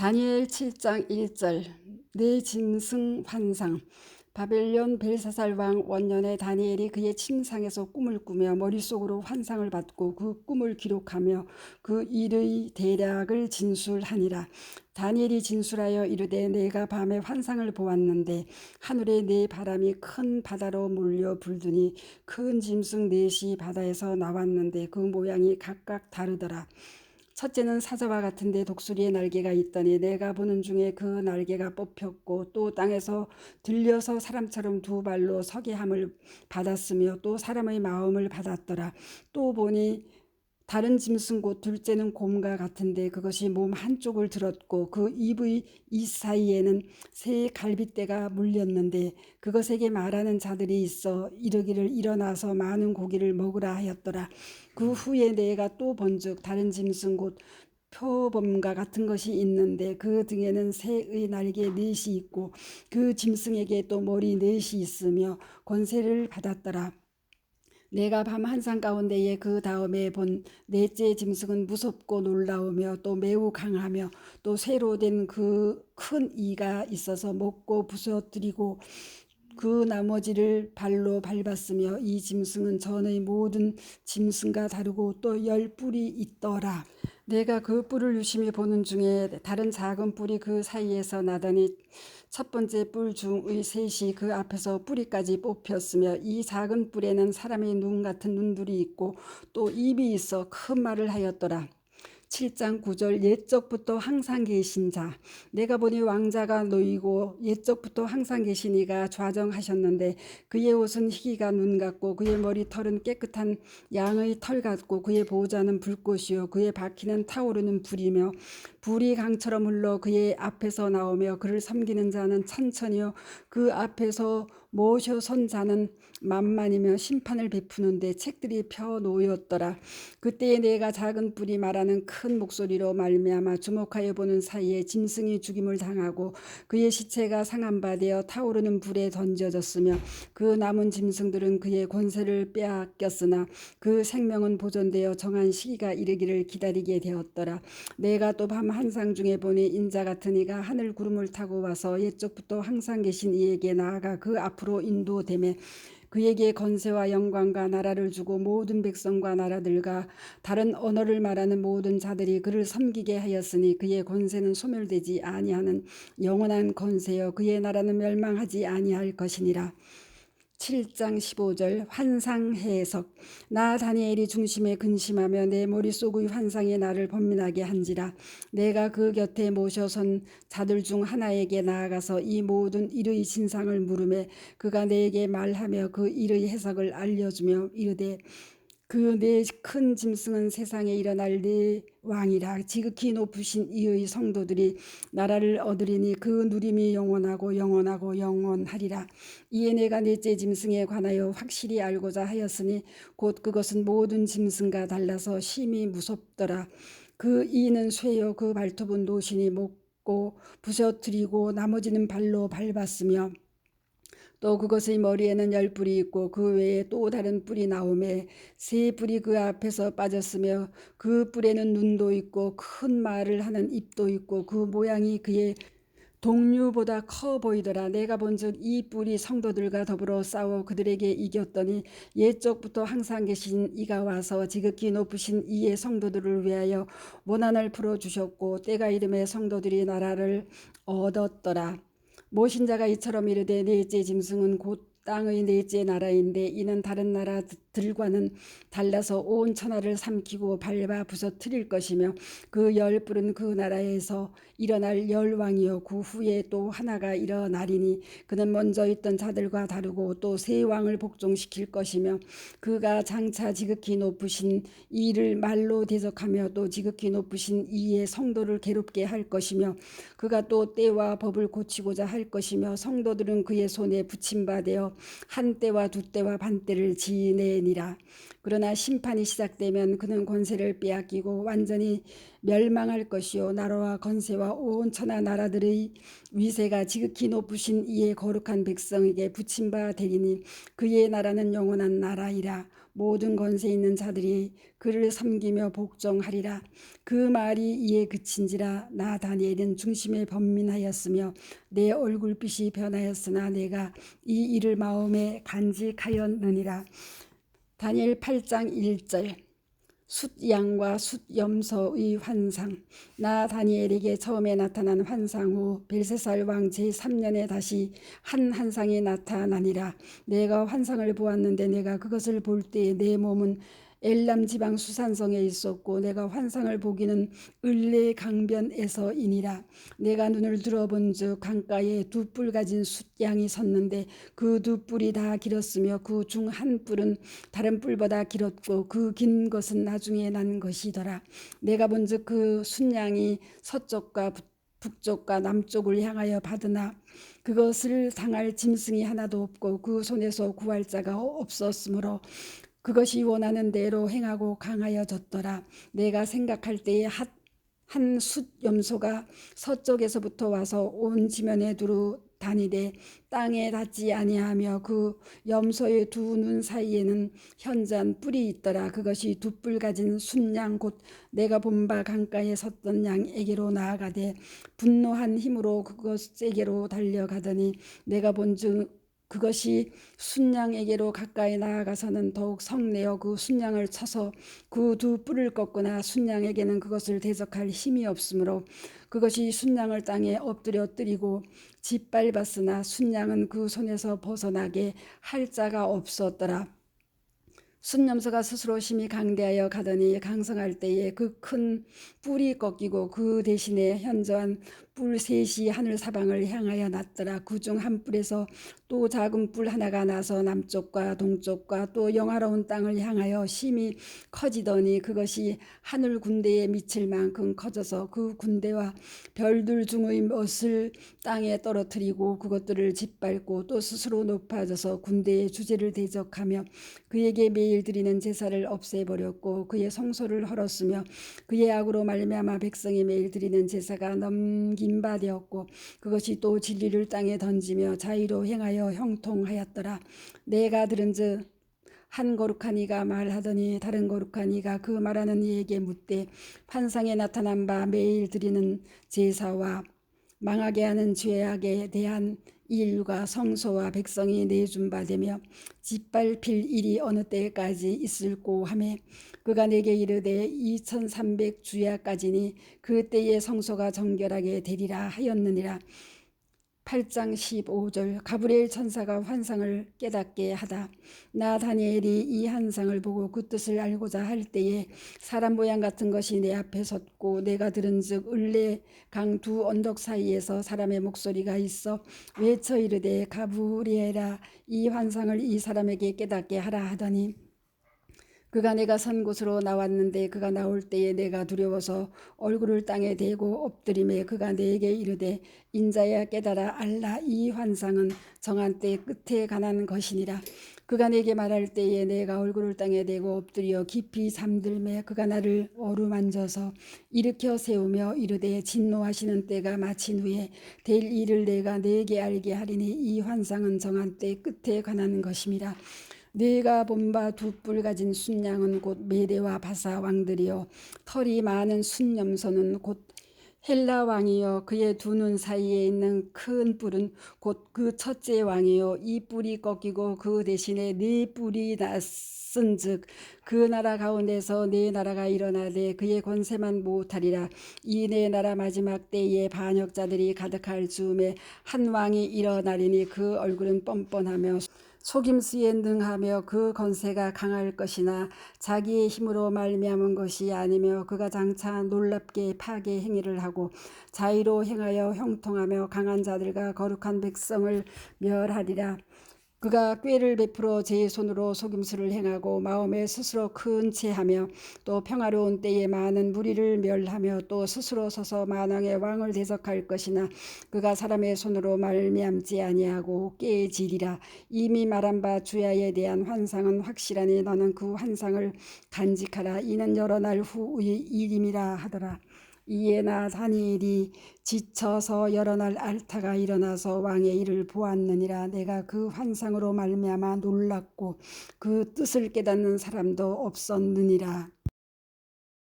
다니엘 7장 1절 내 짐승 환상 바벨론 벨사살 왕 원년에 다니엘이 그의 침상에서 꿈을 꾸며 머릿속으로 환상을 받고 그 꿈을 기록하며 그 일의 대략을 진술하니라. 다니엘이 진술하여 이르되 내가 밤에 환상을 보았는데 하늘에 네 바람이 큰 바다로 몰려 불더니 큰 짐승 넷이 바다에서 나왔는데 그 모양이 각각 다르더라. 첫째는 사자와 같은데 독수리의 날개가 있더니 내가 보는 중에 그 날개가 뽑혔고 또 땅에서 들려서 사람처럼 두 발로 서게 함을 받았으며 또 사람의 마음을 받았더라. 또 보니 다른 짐승 곧 둘째는 곰과 같은데 그것이 몸 한쪽을 들었고 그 입의 이 사이에는 새 갈빗대가 물렸는데 그것에게 말하는 자들이 있어 이르기를 일어나서 많은 고기를 먹으라 하였더라. 그 후에 내가 또 본즉 다른 짐승 곧 표범과 같은 것이 있는데 그 등에는 새의 날개 넷이 있고 그 짐승에게 또 머리 넷이 있으며 권세를 받았더라. 내가 밤 한상 가운데에 그 다음에 본 넷째 짐승은 무섭고 놀라우며 또 매우 강하며 또 새로 된 그 큰 이가 있어서 먹고 부서뜨리고 그 나머지를 발로 밟았으며 이 짐승은 전의 모든 짐승과 다르고 또 열 뿔이 있더라. 내가 그 뿔을 유심히 보는 중에 다른 작은 뿔이 그 사이에서 나더니 첫 번째 뿔 중의 셋이 그 앞에서 뿌리까지 뽑혔으며 이 작은 뿔에는 사람의 눈 같은 눈들이 있고 또 입이 있어 큰 말을 하였더라. 7장 9절 옛적부터 항상 계신 자. 내가 보니 왕자가 놓이고 옛적부터 항상 계신 이가 좌정하셨는데 그의 옷은 희기가 눈 같고 그의 머리털은 깨끗한 양의 털 같고 그의 보호자는 불꽃이요. 그의 바퀴는 타오르는 불이며 불이 강처럼 흘러 그의 앞에서 나오며 그를 섬기는 자는 천천히요. 그 앞에서 모셔선 자는 만만이며 심판을 베푸는데 책들이 펴 놓였더라. 그때에 내가 작은 뿔이 말하는 큰 목소리로 말미암아 주목하여 보는 사이에 짐승이 죽임을 당하고 그의 시체가 상한 바 되어 타오르는 불에 던져졌으며 그 남은 짐승들은 그의 권세를 빼앗겼으나 그 생명은 보존되어 정한 시기가 이르기를 기다리게 되었더라. 내가 또 밤 한상 중에 보니 인자 같은 이가 하늘 구름을 타고 와서 옛적부터 항상 계신 이에게 나아가 그 앞으로 인도되매 그에게 건세와 영광과 나라를 주고 모든 백성과 나라들과 다른 언어를 말하는 모든 자들이 그를 섬기게 하였으니 그의 권세는 소멸되지 아니하는 영원한 건세여 그의 나라는 멸망하지 아니할 것이니라. 7장 15절 환상 해석. 나 다니엘이 중심에 근심하며 내 머릿속의 환상이 나를 번민하게 한지라. 내가 그 곁에 모셔선 자들 중 하나에게 나아가서 이 모든 일의 진상을 물음에 그가 내게 말하며 그 일의 해석을 알려주며 이르되 그 내 큰 짐승은 세상에 일어날 네 왕이라 지극히 높으신 이의 성도들이 나라를 얻으리니 그 누림이 영원하고 영원하고 영원하리라. 이에 내가 넷째 짐승에 관하여 확실히 알고자 하였으니 곧 그것은 모든 짐승과 달라서 심히 무섭더라. 그 이는 쇠요 그 발톱은 노신이 먹고 부셔뜨리고 나머지는 발로 밟았으며 또 그것의 머리에는 열 뿔이 있고 그 외에 또 다른 뿔이 나오매 세 뿔이 그 앞에서 빠졌으며 그 뿔에는 눈도 있고 큰 말을 하는 입도 있고 그 모양이 그의 동류보다 커 보이더라. 내가 본즉 이 뿔이 성도들과 더불어 싸워 그들에게 이겼더니 옛적부터 항상 계신 이가 와서 지극히 높으신 이의 성도들을 위하여 원한을 풀어 주셨고 때가 이름에 성도들이 나라를 얻었더라. 모신 자가 이처럼 이르되 넷째 짐승은 곧 땅의 넷째 나라인데 이는 다른 나라 들과는 달라서 온 천하를 삼키고 밟아 부서뜨릴 것이며 그 열불은 그 나라에서 일어날 열 왕이요. 그 후에 또 하나가 일어나리니 그는 먼저 있던 자들과 다르고 또 세 왕을 복종시킬 것이며 그가 장차 지극히 높으신 이를 말로 대적하며 또 지극히 높으신 이의 성도를 괴롭게 할 것이며 그가 또 때와 법을 고치고자 할 것이며 성도들은 그의 손에 붙임바 되어 한 때와 두 때와 반 때를 지내 니라. 그러나 심판이 시작되면 그는 권세를 빼앗기고 완전히 멸망할 것이요 나라와 건세와 온 천하 나라들의 위세가 지극히 높으신 이의 거룩한 백성에게 붙임 바 되리니 그의 나라는 영원한 나라이라 모든 권세 있는 자들이 그를 섬기며 복종하리라. 그 말이 이에 그친지라 나 다니엘은 중심에 번민하였으며 내 얼굴빛이 변하였으나 내가 이 일을 마음에 간직하였느니라. 다니엘 8장 1절. 숫양과 숫염소의 환상. 나 다니엘에게 처음에 나타난 환상 후 벨세살 왕 제3년에 다시 한 환상이 나타나니라. 내가 환상을 보았는데 내가 그것을 볼 때에 내 몸은 엘람 지방 수산성에 있었고 내가 환상을 보기는 을레 강변에서이니라. 내가 눈을 들어본즉 강가에 두 뿔 가진 숫양이 섰는데 그 두 뿔이 다 길었으며 그 중 한 뿔은 다른 뿔보다 길었고 그 긴 것은 나중에 난 것이더라. 내가 본즉 그 숫양이 서쪽과 북쪽과 남쪽을 향하여 받으나 그것을 당할 짐승이 하나도 없고 그 손에서 구할 자가 없었으므로 그것이 원하는 대로 행하고 강하여졌더라. 내가 생각할 때에 한 숫 염소가 서쪽에서부터 와서 온 지면에 두루 다니되 땅에 닿지 아니하며 그 염소의 두 눈 사이에는 현잔 뿔이 있더라. 그것이 두 뿔 가진 순양 곧 내가 본바 강가에 섰던 양에게로 나아가되 분노한 힘으로 그것에게로 달려가더니 내가 본즉 그것이 순양에게로 가까이 나아가서는 더욱 성내어 그 순양을 쳐서 그 두 뿔을 꺾거나 순양에게는 그것을 대적할 힘이 없으므로 그것이 순양을 땅에 엎드려 뜨리고 짓밟았으나 순양은 그 손에서 벗어나게 할 자가 없었더라. 순념소가 스스로 심히 강대하여 가더니 강성할 때에 그 큰 뿔이 꺾이고 그 대신에 현저한 뿔 셋이 하늘 사방을 향하여 났더라. 그 중 한 뿔에서 또 작은 뿔 하나가 나서 남쪽과 동쪽과 또 영화로운 땅을 향하여 심히 커지더니 그것이 하늘 군대에 미칠 만큼 커져서 그 군대와 별들 중의 멋을 땅에 떨어뜨리고 그것들을 짓밟고 또 스스로 높아져서 군대의 주제를 대적하며 그에게 매일 드리는 제사를 없애버렸고 그의 성소를 헐었으며 그의 악으로 말미암아 백성이 매일 드리는 제사가 넘긴 바 되었고 그것이 또 진리를 땅에 던지며 자의로 행하여 형통하였더라. 내가 들은즉 한 거룩한 이가 말하더니 다른 거룩한 이가 그 말하는 이에게 묻되 환상에 나타난 바 매일 드리는 제사와 망하게 하는 죄악에 대한 인류가 성소와 백성이 내준 바 되며 짓밟힐 일이 어느 때까지 있을꼬 하매 그가 내게 이르되 2300 주야까지니 그때의 성소가 정결하게 되리라 하였느니라 8장 15절 가브리엘 천사가 환상을 깨닫게 하다. 나 다니엘이 이 환상을 보고 그 뜻을 알고자 할 때에 사람 모양 같은 것이 내 앞에 섰고 내가 들은즉 을레 강 두 언덕 사이에서 사람의 목소리가 있어 외쳐 이르되 가브리엘아 이 환상을 이 사람에게 깨닫게 하라 하더니 그가 내가 선 곳으로 나왔는데 그가 나올 때에 내가 두려워서 얼굴을 땅에 대고 엎드림에 그가 내게 이르되 인자야 깨달아 알라. 이 환상은 정한 때 끝에 관한 것이니라. 그가 내게 말할 때에 내가 얼굴을 땅에 대고 엎드려 깊이 잠들매 그가 나를 어루만져서 일으켜 세우며 이르되 진노하시는 때가 마친 후에 될 일을 내가 내게 알게 하리니 이 환상은 정한 때 끝에 관한 것임이라 네가 본 바 두 뿔 가진 순양은 곧 메대와 바사 왕들이요. 털이 많은 순염소는 곧 헬라 왕이요. 그의 두 눈 사이에 있는 큰 뿔은 곧 그 첫째 왕이요. 이 뿔이 꺾이고 그 대신에 네 뿔이 났 은즉 그 나라 가운데서 네 나라가 일어나되 그의 권세만 못하리라 이네 나라 마지막 때에 반역자들이 가득할 즈음에 한 왕이 일어나리니 그 얼굴은 뻔뻔하며 속임수에 능하며 그 건세가 강할 것이나 자기의 힘으로 말미암은 것이 아니며 그가 장차 놀랍게 파괴 행위를 하고 자의로 행하여 형통하며 강한 자들과 거룩한 백성을 멸하리라. 그가 꾀를 베풀어 제 손으로 속임수를 행하고 마음에 스스로 큰 채하며 또 평화로운 때에 많은 무리를 멸하며 또 스스로 서서 만왕의 왕을 대적할 것이나 그가 사람의 손으로 말미암지 아니하고 깨지리라. 이미 말한 바 주야에 대한 환상은 확실하니 너는 그 환상을 간직하라. 이는 여러 날 후의 일임이라 하더라 이에 나 다니엘이 지쳐서 여러 날 앓다가 일어나서 왕의 일을 보았느니라. 내가 그 환상으로 말미암아 놀랐고 그 뜻을 깨닫는 사람도 없었느니라